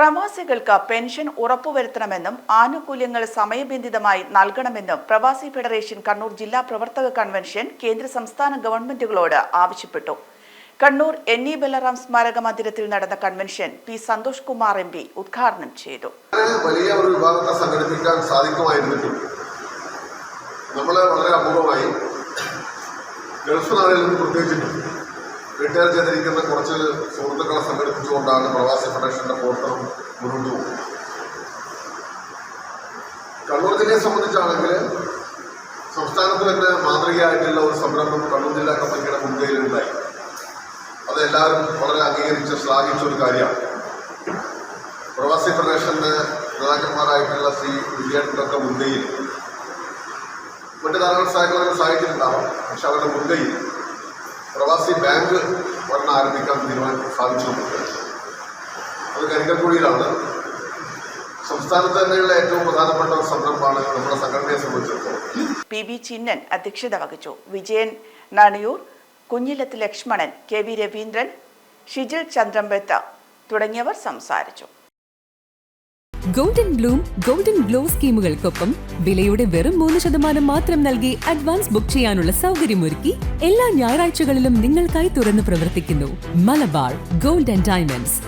പ്രവാസികൾക്ക് പെൻഷൻ ഉറപ്പുവരുത്തണമെന്നും ആനുകൂല്യങ്ങൾ സമയബന്ധിതമായി നൽകണമെന്നും പ്രവാസി ഫെഡറേഷൻ കണ്ണൂർ ജില്ലാ പ്രവർത്തക കൺവെൻഷൻ കേന്ദ്ര സംസ്ഥാന ഗവൺമെന്റുകളോട് ആവശ്യപ്പെട്ടു. കണ്ണൂർ എൻ ഇ ബലറാം സ്മാരക മന്ദിരത്തിൽ നടന്ന convention P Santhosh Kumar M P ഉദ്ഘാടനം ചെയ്തു. വലിയ ഒരു വിഭാഗത്തെ സംഘടിപ്പിക്കാൻ സാധിക്കുമായിരുന്നിട്ടും നമ്മൾ വളരെ അപൂർവമായി ഗൾഫ് നാടുകളിൽ നിന്ന് റിട്ടയർ ചെയ്തിരിക്കുന്ന കുറച്ച് സുഹൃത്തുക്കളെ സംഘടിപ്പിച്ചുകൊണ്ടാണ് പ്രവാസി ഫെഡറേഷന്റെ പ്രവർത്തനം മുന്നോട്ട് പോകുന്നത്. കണ്ണൂർ ജില്ലയെ സംബന്ധിച്ചാണെങ്കിൽ സംസ്ഥാനത്ത് തന്നെ മാതൃകയായിട്ടുള്ള ഒരു സംരംഭം കണ്ണൂർ ജില്ലാ കമ്മിറ്റിയുടെ മുൻകൈയിലുണ്ടായി. അത് എല്ലാവരും വളരെ അംഗീകരിച്ച് ശ്ലാഘിച്ച ഒരു കാര്യമാണ്. പ്രവാസി ഫെഡറേഷന്റെ നേതാക്കന്മാരായിട്ടുള്ള ശ്രീ വിജയേട്ടന്റെ മുൻകൈയിൽ മറ്റു ധാരാളം സഹായങ്ങളൊക്കെ സഹായിച്ചിട്ടുണ്ടാവാം. പക്ഷെ അവരുടെ മുൻകൈയിൽ പ്രവാസി ബാങ്ക് ഒരെണ്ണം ആരംഭിക്കാൻ തീരുമാനം സാധിച്ചിട്ടുണ്ട്. അത് കരിക്കൽക്കുഴിയിലാണ് സംസ്ഥാനത്ത് തന്നെയുള്ള ഏറ്റവും പ്രധാനപ്പെട്ട ഒരു സംരംഭമാണ് നമ്മുടെ സംഘടനയെ സംബന്ധിച്ചിടത്തോളം. പി. ബി ചിന്നൻ അധ്യക്ഷത വഹിച്ചു. വിജയൻ നാണിയൂർ കുഞ്ഞിലത്ത് ലക്ഷ്മണൻ കെ. വി. രവീന്ദ്രൻ ഷിജിൽ ചന്ദ്രമ്പെത്ത തുടങ്ങിയവർ സംസാരിച്ചു. ഗോൾഡൻ ബ്ലൂം ഗോൾഡൻ ഗ്ലോ സ്കീമുകൾക്കൊപ്പം വിലയുടെ വെറും മൂന്ന് ശതമാനം മാത്രം നൽകി അഡ്വാൻസ് ബുക്ക് ചെയ്യാനുള്ള സൗകര്യമൊരുക്കി എല്ലാ ഞായറാഴ്ചകളിലും നിങ്ങൾക്കായി തുറന്നു പ്രവർത്തിക്കുന്നു. Malabar gold and diamonds